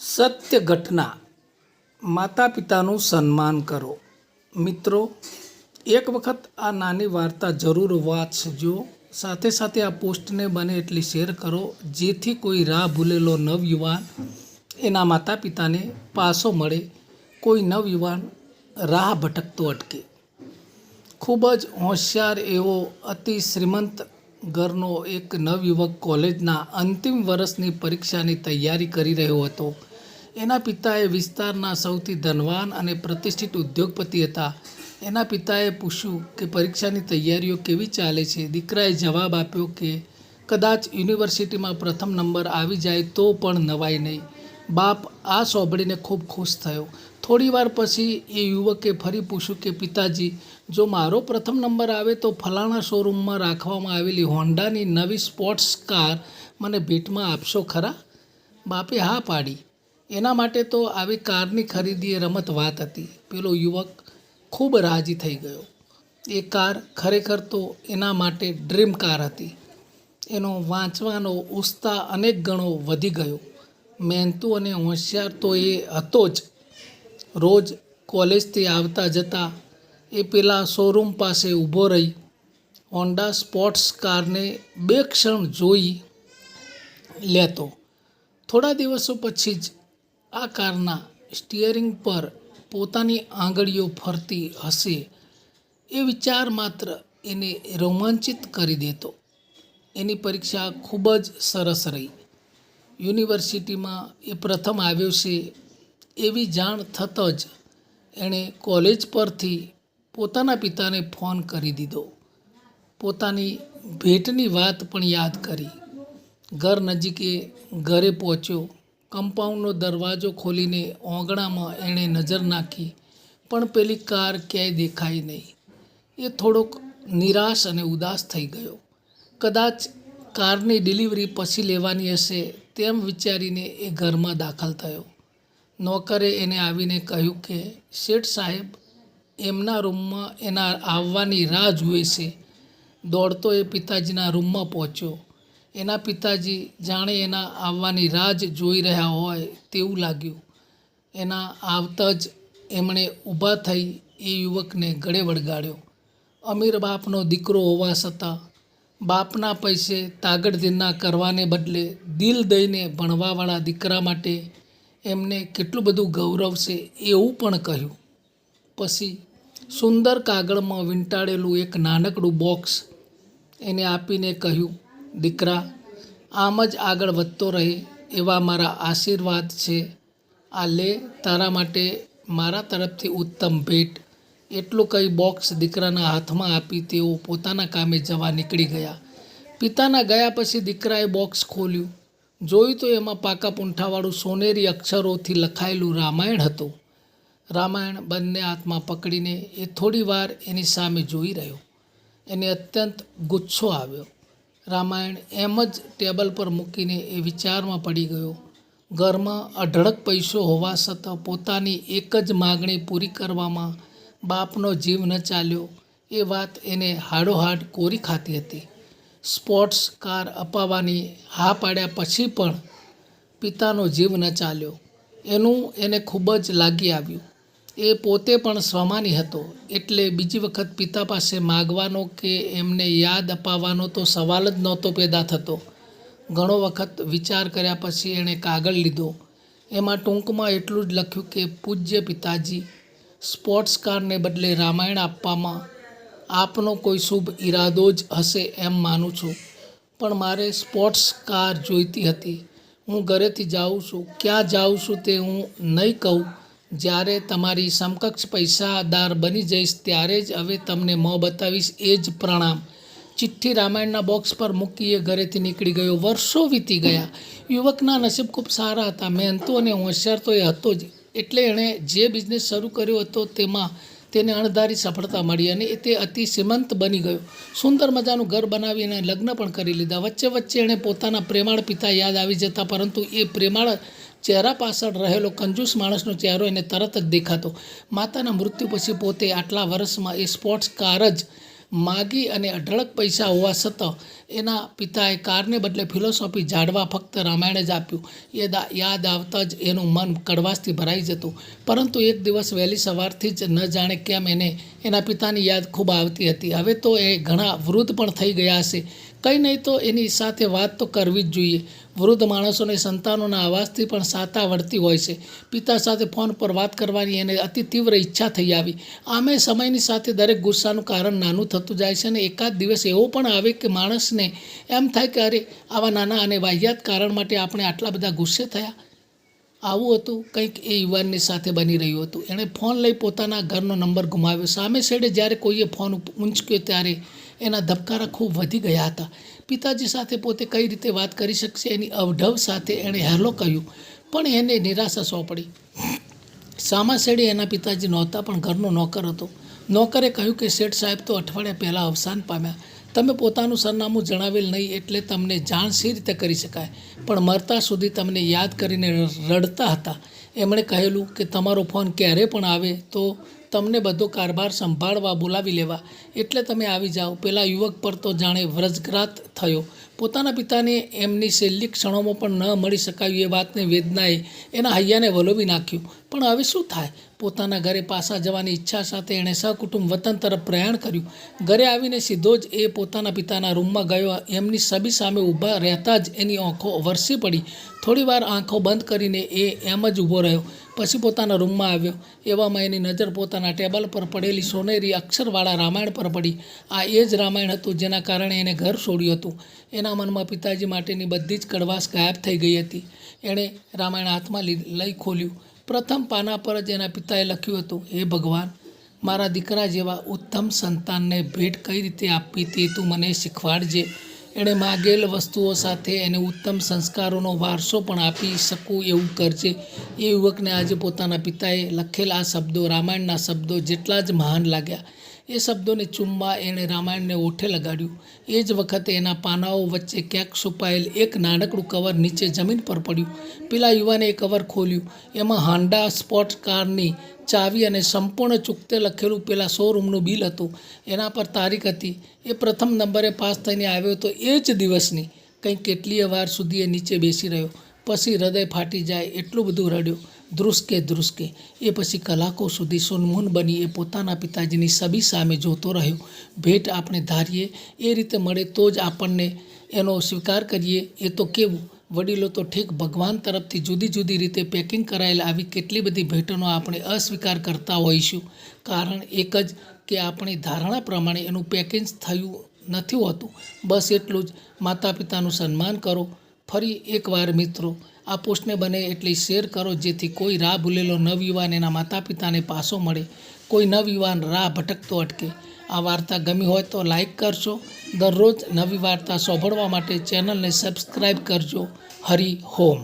સત્ય ઘટના માતા પિતાનું સન્માન કરો. મિત્રો, એક વખત આ નાની વાર્તા જરૂર વાંચજો. સાથે સાથે આ પોસ્ટને બને એટલી શેર કરો, જેથી કોઈ રાહ ભૂલેલો નવયુવાન એના માતા પિતાને પાસો મળે. કોઈ નવયુવાન રાહ ભટકતો અટકે. ખૂબ જ હોશિયાર એવો અતિ શ્રીમંત ઘરનો એક નવયુવક કોલેજના અંતિમ વર્ષની પરીક્ષાની તૈયારી કરી રહ્યો હતો. એના પિતાએ વિસ્તારના સૌથી ધનવાન અને પ્રતિષ્ઠિત ઉદ્યોગપતિ હતા. એના પિતાએ પૂછ્યું કે પરીક્ષાની તૈયારીઓ કેવી ચાલે છે? દીકરાએ જવાબ આપ્યો કે, કદાચ યુનિવર્સિટીમાં પ્રથમ નંબર આવી જાય તો પણ નવાઈ નહીં. બાપ આ સોંભળીને ખૂબ ખુશ થયો. થોડીવાર પછી એ યુવકે ફરી પૂછ્યું કે, પિતાજી જો મારો પ્રથમ નંબર આવે તો ફલાણા શોરૂમમાં રાખવામાં આવેલી હોન્ડાની નવી સ્પોર્ટ્સ કાર મને ભેટમાં આપશો ખરા? બાપે હા પાડી. એના માટે તો આવી કારની ખરીદી એ રમત વાત હતી. પેલો યુવક ખૂબ રાજી થઈ ગયો. એ કાર ખરેખર તો એના માટે ડ્રીમ કાર હતી. એનો વાંચવાનો ઉત્સાહ અનેક ગણો વધી ગયો. મહેનતુ અને હોશિયાર તો એ હતો જ. રોજ કોલેજથી આવતા જતા એ પેલા શોરૂમ પાસે ઊભો રહી. હોન્ડા સ્પોર્ટ્સ કારને બે ક્ષણ જોઈ લેતો. થોડા દિવસો પછી જ આ કારના સ્ટિયરિંગ પર પોતાની આંગળીઓ ફરતી હશે એ વિચાર માત્ર એને રોમાંચિત કરી દેતો. એની પરીક્ષા ખૂબ જ સરસ રહી. યુનિવર્સિટીમાં એ પ્રથમ આવ્યો છે એવી જાણ થતાં જ એણે કોલેજ પરથી પોતાના પિતાને ફોન કરી દીધો. પોતાની ભેટની વાત પણ યાદ કરી. ઘર નજીકે ઘરે પહોંચ્યો. કમ્પાઉન્ડનો દરવાજો ખોલીને ઓગણામાં એણે નજર નાખી, પણ પેલી કાર ક્યાંય દેખાઈ નહીં. એ થોડોક નિરાશ અને ઉદાસ થઈ ગયો. કદાચ કારની ડિલિવરી પછી લેવાની હશે તેમ વિચારીને એ ઘરમાં દાખલ થયો. નોકરે એને આવીને કહ્યું કે, શેઠ સાહેબ એમના રૂમમાં એના આવવાની રાહ જુએ છે. દોડતો એ પિતાજીના રૂમમાં પહોંચ્યો. એના પિતાજી જાણે એના આવવાની રાહ જ જોઈ રહ્યા હોય તેવું લાગ્યું. એના આવતા જ એમણે ઊભા થઈ એ યુવકને ગળે વળગાડ્યો. અમીર બાપનો દીકરો હોવા છતાં બાપના પૈસે તાગડધીના કરવાને બદલે દિલ દઈને ભણવાવાળા દીકરા માટે એમને કેટલું બધું ગૌરવ છે એવું પણ કહ્યું. પછી સુંદર કાગળમાં વીંટાળેલું એક નાનકડું બોક્સ એને આપીને કહ્યું, દીકરા, આમ જ આગળ વધતો રહે એવા મારા આશીર્વાદ છે. આ લે, તારા માટે મારા તરફથી ઉત્તમ ભેટ. એટલું કંઈ બોક્સ દીકરાના હાથમાં આપી તેઓ પોતાના કામે જવા નીકળી ગયા. પિતાના ગયા પછી દીકરાએ બોક્સ ખોલ્યું. જોયું તો એમાં પાકા પૂંઠાવાળું સોનેરી અક્ષરોથી લખાયેલું રામાયણ હતું. રામાયણ બંને હાથમાં પકડીને એ થોડી વાર એની સામે જોઈ રહ્યો. એને અત્યંત ગુસ્સો આવ્યો. રામાયણ એમ જ ટેબલ પર મૂકીને એ વિચારમાં પડી ગયો. ઘરમાં અઢળક પૈસો હોવા છતાં પોતાની એક જ માગણી પૂરી કરવામાં બાપનો જીવ ન ચાલ્યો. એ વાત એને હાડોહાડ કોરી ખાતી હતી. સ્પોર્ટ્સ કાર અપાવવાની હા પાડ્યા પછી પણ પિતાનો જીવ ન ચાલ્યો. એનું એને ખૂબ જ લાગી આવ્યું. એ પોતે પણ સ્વમાની હતો, એટલે બીજી વખત પિતા પાસે માગવાનો કે એમને યાદ અપાવવાનો તો સવાલ જ નહોતો પેદા થતો. ઘણો વખત વિચાર કર્યા પછી એણે કાગળ લીધો. એમાં ટૂંકમાં એટલું જ લખ્યું કે, પૂજ્ય પિતાજી, સ્પોર્ટ્સ કારને બદલે રામાયણ આપવામાં આપનો કોઈ શુભ ઈરાદો જ હશે એમ માનું છું. પણ મારે સ્પોર્ટ્સ કાર જોઈતી હતી. હું ઘરેથી જાઉં છું. ક્યાં જાઉં છું તે હું નહીં કહું. જ્યારે તમારી સમકક્ષ પૈસાદાર બની જઈશ, ત્યારે જ હવે તમને મોં બતાવીશ. એ જ પ્રણામ. ચિઠ્ઠી રામાયણના બોક્સ પર મૂકી એ ઘરેથી નીકળી ગયો. વર્ષો વીતી ગયા. યુવકના નસીબ ખૂબ સારા હતા. મહેનતો અને હોશિયાર તો એ હતો જ. એટલે એણે જે બિઝનેસ શરૂ કર્યો હતો, તેમાં તેને અણધારી સફળતા મળી અને તે અતિ શ્રીમંત બની ગયો. સુંદર મજાનું ઘર બનાવી અને લગ્ન પણ કરી લીધા. વચ્ચે વચ્ચે એણે પોતાના પ્રેમાળ પિતા યાદ આવી જતા, પરંતુ એ પ્રેમાળ ચહેરા પાછળ રહેલો કંજૂસ માણસનો ચહેરો એને તરત જ દેખાતો. માતાના મૃત્યુ પછી પોતે આટલા વર્ષમાં એ સ્પોર્ટ્સ કાર જ માગી અને અઢળક પૈસા હોવા છતાં એના પિતાએ કારને બદલે ફિલોસોફી જાળવા ફક્ત રામાયણ જ આપ્યું. એ દા, યાદ આવતા જ એનું મન કડવાશથી ભરાઈ જતું. પરંતુ એક દિવસ વહેલી સવારથી જ ન જાણે કેમ એને એના પિતાની યાદ ખૂબ આવતી હતી. હવે તો એ ઘણા વૃદ્ધ પણ થઈ ગયા હશે. કંઈ નહીં તો એની સાથે વાત તો કરવી જ જોઈએ. વૃદ્ધ માણસોને સંતાનોના અવાજથી પણ સાતા વળતી હોય છે. પિતા સાથે ફોન પર વાત કરવાની એને અતિ તીવ્ર ઈચ્છા થઈ આવી. આમે સમયની સાથે દરેક ગુસ્સાનું કારણ નાનું થતું જાય છે અને એકાદ દિવસ એવો પણ આવે કે માણસને એમ થાય કે અરે, આવા નાના અને વાહિયાત કારણ માટે આપણે આટલા બધા ગુસ્સે થયા. આવું હતું, કંઈક એ યુવાનની સાથે બની રહ્યું હતું. એણે ફોન લઈ પોતાના ઘરનો નંબર ગુમાવ્યો. સામે છેડે જ્યારે કોઈએ ફોન ઊંચક્યો ત્યારે એના ધબકારા ખૂબ વધી ગયા હતા. પિતાજી સાથે પોતે કઈ રીતે વાત કરી શકશે એની અવઢવ સાથે એણે હેલો કહ્યું પણ એને નિરાશા સોંપડી. સામા શેડે એના પિતાજી નહોતા, પણ ઘરનો નોકર હતો. નોકરે કહ્યું કે, શેઠ સાહેબ, તો અઠવાડિયા પહેલાં અવસાન પામ્યા. તમે પોતાનું સરનામું જણાવેલ નહીં એટલે તમને જાણ સી રીતે કરી શકાય? પણ મરતા સુધી તમને યાદ કરીને રડતા હતા. એમણે કહેલું કે, તમારો ફોન ક્યારે પણ આવે તો તમને બધો કારભાર સંભાળવા, બોલાવી લેવા. એટલે તમે આવી જાઓ. પેલા યુવક પર તો જાણે વ્રજઘાત થયો. પોતાના પિતાને એમની છેલ્લી ક્ષણોમાં પણ ન મળી શકાયું એ વાતને વેદનાએ એના હૈયાને વલોવી નાખ્યું. પણ હવે શું થાય? પોતાના ઘરે પાછા જવાની ઈચ્છા સાથે એણે સહકુટુંબ વતન તરફ પ્રયાણ કર્યું. ઘરે આવીને સીધો જ એ પોતાના પિતાના રૂમમાં ગયો. એમની સબી સામે ઊભા રહેતા જ એની આંખો વરસી પડી. થોડીવાર આંખો બંધ કરીને એ એમ જ ઊભો રહ્યો. પછી પોતાના રૂમમાં આવ્યો. એવામાં એની નજર પોતાના ટેબલ પર પડેલી સોનેરી અક્ષરવાળા રામાયણ પર પડી. આ એ જ રામાયણ હતું જેના કારણે એને ઘર છોડ્યું હતું. એના મનમાં પિતાજી માટેની બધી જ કડવાશ ગાયબ થઈ ગઈ હતી. એણે રામાયણ હાથમાં લઈ ખોલ્યું. પ્રથમ પાના પર જ એના પિતાએ લખ્યું હતું, હે ભગવાન, મારા દીકરા જેવા ઉત્તમ સંતાનને ભેટ કઈ રીતે આપવી તે તું મને શીખવાડજે? એણે માગેલ વસ્તુઓ સાથે એને ઉત્તમ સંસ્કારોનો વારસો પણ આપી શકું એવું કરજે. એ યુવકને આજે પોતાના પિતાએ લખેલા આ શબ્દો, રામાયણના શબ્દો જેટલા જ મહાન લાગ્યા. એ શબ્દોને ચૂમવા એણે રામાયણને ઓઠે લગાડ્યું. એ જ વખતે એના પાનાઓ વચ્ચે ક્યાંક છુપાયેલ એક નાનકડું કવર નીચે જમીન પર પડ્યું. પેલા યુવાને એ કવર ખોલ્યું. એમાં હાન્ડા સ્પોર્ટ કારની ચાવી અને સંપૂર્ણ ચૂકતે લખેલું પેલા શોરૂમનું બિલ હતું. એના પર તારીખ હતી. એ પ્રથમ નંબરે પાસ થઈને આવ્યો તો એ જ દિવસની. કંઈક કેટલીય વાર સુધી એ નીચે બેસી રહ્યો. પછી હૃદય ફાટી જાય, એટલું બધું રડ્યો. ધ્રુસકે ધ્રુસકે. એ પછી કલાકો સુધી સુનમુન બની એ પોતાના પિતાજીની સભી સામે જોતો રહ્યો. ભેટ આપણે ધારીએ, એ રીતે મળે તો જ આપણને એનો સ્વીકાર કરીએ. એ તો કેવું, વડીલો તો ઠીક ભગવાન તરફથી જુદી જુદી રીતે પેકિંગ કરાયેલ આવી કેટલી બધી ભેટોનો આપણે અસ્વીકાર કરતા હોઈશું. કારણ એક જ કે આપણી ધારણા પ્રમાણે એનું પેકિંગ થયું નથી હોતું. બસ એટલું જ માતા પિતાનું સન્માન કરો. ફરી એકવાર મિત્રો આ પોસ્ટને બને એટલી શેર કરો જેથી કોઈ રાહ ભૂલેલો નવયુવાન એના માતા પિતાને પાસો મળે. કોઈ નવયુવાન રાહ ભટકતો અટકે. આ વાર્તા ગમી હોય તો લાઈક કરશો દરરોજ નવી વાર્તા સાંભળવા માટે ચેનલને સબસ્ક્રાઈબ કરજો. હરિ હોમ